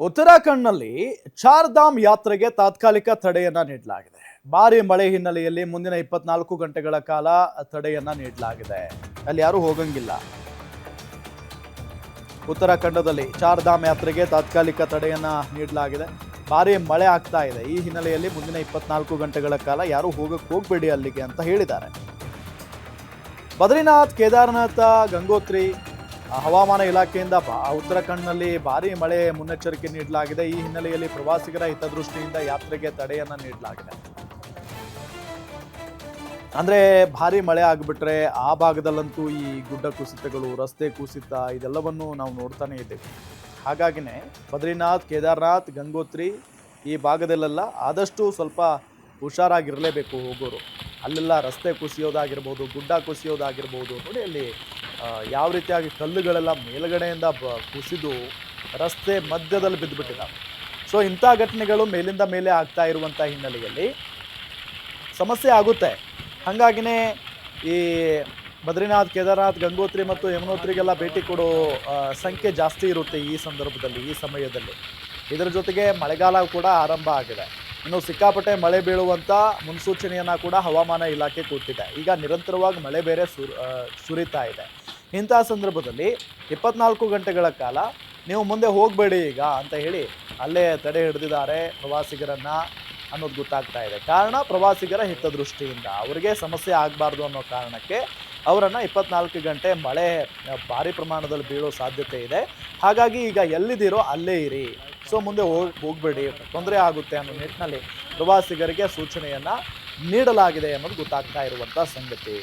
ಉತ್ತರಾಖಂಡ್ನಲ್ಲಿ ಚಾರ್ಧಾಮ್ ಯಾತ್ರೆಗೆ ತಾತ್ಕಾಲಿಕ ತಡೆಯನ್ನ ನೀಡಲಾಗಿದೆ. ಭಾರಿ ಮಳೆ ಹಿನ್ನೆಲೆಯಲ್ಲಿ ಮುಂದಿನ ಇಪ್ಪತ್ನಾಲ್ಕು ಗಂಟೆಗಳ ಕಾಲ ತಡೆಯನ್ನ ನೀಡಲಾಗಿದೆ. ಅಲ್ಲಿ ಯಾರು ಹೋಗಂಗಿಲ್ಲ. ಉತ್ತರಾಖಂಡದಲ್ಲಿ ಚಾರ್ಧಾಮ್ ಯಾತ್ರೆಗೆ ತಾತ್ಕಾಲಿಕ ತಡೆಯನ್ನ ನೀಡಲಾಗಿದೆ. ಭಾರಿ ಮಳೆ ಆಗ್ತಾ ಇದೆ. ಈ ಹಿನ್ನೆಲೆಯಲ್ಲಿ ಮುಂದಿನ ಇಪ್ಪತ್ನಾಲ್ಕು ಗಂಟೆಗಳ ಕಾಲ ಯಾರು ಹೋಗಕ್ಕೆ ಹೋಗಬೇಡಿ ಅಲ್ಲಿಗೆ ಅಂತ ಹೇಳಿದ್ದಾರೆ. ಬದ್ರಿನಾಥ್, ಕೇದಾರನಾಥ, ಗಂಗೋತ್ರಿ ಹವಾಮಾನ ಇಲಾಖೆಯಿಂದ ಉತ್ತರಾಖಂಡ್ನಲ್ಲಿ ಭಾರಿ ಮಳೆ ಮುನ್ನೆಚ್ಚರಿಕೆ ನೀಡಲಾಗಿದೆ. ಈ ಹಿನ್ನೆಲೆಯಲ್ಲಿ ಪ್ರವಾಸಿಗರ ಹಿತದೃಷ್ಟಿಯಿಂದ ಯಾತ್ರೆಗೆ ತಡೆಯನ್ನು ನೀಡಲಾಗಿದೆ. ಅಂದ್ರೆ ಭಾರಿ ಮಳೆ ಆಗಿಬಿಟ್ರೆ ಆ ಭಾಗದಲ್ಲಂತೂ ಈ ಗುಡ್ಡ ಕುಸಿತಗಳು, ರಸ್ತೆ ಕುಸಿತ ಇದೆಲ್ಲವನ್ನು ನಾವು ನೋಡ್ತಾನೆ ಇದ್ದೇವೆ. ಹಾಗಾಗಿನೇ ಬದ್ರಿನಾಥ್, ಕೇದಾರ್ನಾಥ್, ಗಂಗೋತ್ರಿ ಈ ಭಾಗದಲ್ಲೆಲ್ಲ ಆದಷ್ಟು ಸ್ವಲ್ಪ ಹುಷಾರಾಗಿರಲೇಬೇಕು ಹೋಗೋರು. ಅಲ್ಲೆಲ್ಲ ರಸ್ತೆ ಕುಸಿಯೋದಾಗಿರ್ಬೋದು, ಗುಡ್ಡ ಕುಸಿಯೋದಾಗಿರ್ಬೋದು. ನೋಡಿ ಅಲ್ಲಿ ಯಾವ ರೀತಿಯಾಗಿ ಕಲ್ಲುಗಳೆಲ್ಲ ಮೇಲುಗಡೆಯಿಂದ ಬ, ಕುಸಿದು ರಸ್ತೆ ಮಧ್ಯದಲ್ಲಿ ಬಿದ್ದುಬಿಟ್ಟಿದ್ದಾವೆ ಸೊ ಇಂಥ ಘಟನೆಗಳು ಮೇಲಿಂದ ಮೇಲೆ ಆಗ್ತಾ ಇರುವಂಥ ಹಿನ್ನೆಲೆಯಲ್ಲಿ ಸಮಸ್ಯೆ ಆಗುತ್ತೆ. ಹಾಗಾಗಿನೇ ಈ ಬದ್ರಿನಾಥ್, ಕೇದಾರನಾಥ್, ಗಂಗೋತ್ರಿ ಮತ್ತು ಯಮುನೋತ್ರಿಗೆಲ್ಲ ಭೇಟಿ ಕೊಡೋ ಸಂಖ್ಯೆ ಜಾಸ್ತಿ ಇರುತ್ತೆ ಈ ಸಂದರ್ಭದಲ್ಲಿ, ಈ ಸಮಯದಲ್ಲಿ. ಇದರ ಜೊತೆಗೆ ಮಳೆಗಾಲ ಕೂಡ ಆರಂಭ ಆಗಿದೆ. ಇನ್ನು ಸಿಕ್ಕಾಪಟ್ಟೆ ಮಳೆ ಬೀಳುವಂಥ ಮುನ್ಸೂಚನೆಯನ್ನು ಕೂಡ ಹವಾಮಾನ ಇಲಾಖೆ ಕೊಟ್ಟಿದೆ. ಈಗ ನಿರಂತರವಾಗಿ ಮಳೆ ಬೇರೆ ಸುರ್ ಸುರಿತಾ ಇದೆ. ಇಂಥ ಸಂದರ್ಭದಲ್ಲಿ ಇಪ್ಪತ್ನಾಲ್ಕು ಗಂಟೆಗಳ ಕಾಲ ನೀವು ಮುಂದೆ ಹೋಗಬೇಡಿ ಈಗ ಅಂತ ಹೇಳಿ ಅಲ್ಲೇ ತಡೆ ಹಿಡಿದಿದ್ದಾರೆ ಪ್ರವಾಸಿಗರನ್ನ ಅನ್ನೋದು ಗೊತ್ತಾಗ್ತಾ ಇದೆ. ಕಾರಣ ಪ್ರವಾಸಿಗರ ಹಿತದೃಷ್ಟಿಯಿಂದ ಅವರಿಗೆ ಸಮಸ್ಯೆ ಆಗಬಾರ್ದು ಅನ್ನೋ ಕಾರಣಕ್ಕೆ ಅವರನ್ನು ಇಪ್ಪತ್ನಾಲ್ಕು ಗಂಟೆ ಮಳೆ, ಭಾರಿ ಪ್ರಮಾಣದಲ್ಲಿ ಬೀಳೋ ಸಾಧ್ಯತೆ ಇದೆ. ಹಾಗಾಗಿ ಈಗ ಎಲ್ಲಿದ್ದೀರೋ ಅಲ್ಲೇ ಇರಿ. ಸೊ ಮುಂದೆ ಹೋಗಿ, ಹೋಗಬೇಡಿ, ತೊಂದರೆ ಆಗುತ್ತೆ ಅನ್ನೋ ನಿಟ್ಟಿನಲ್ಲಿ ಪ್ರವಾಸಿಗರಿಗೆ ಸೂಚನೆಯನ್ನು ನೀಡಲಾಗಿದೆ ಅನ್ನೋದು ಗೊತ್ತಾಗ್ತಾ ಇರುವಂಥ ಸಂಗತಿ.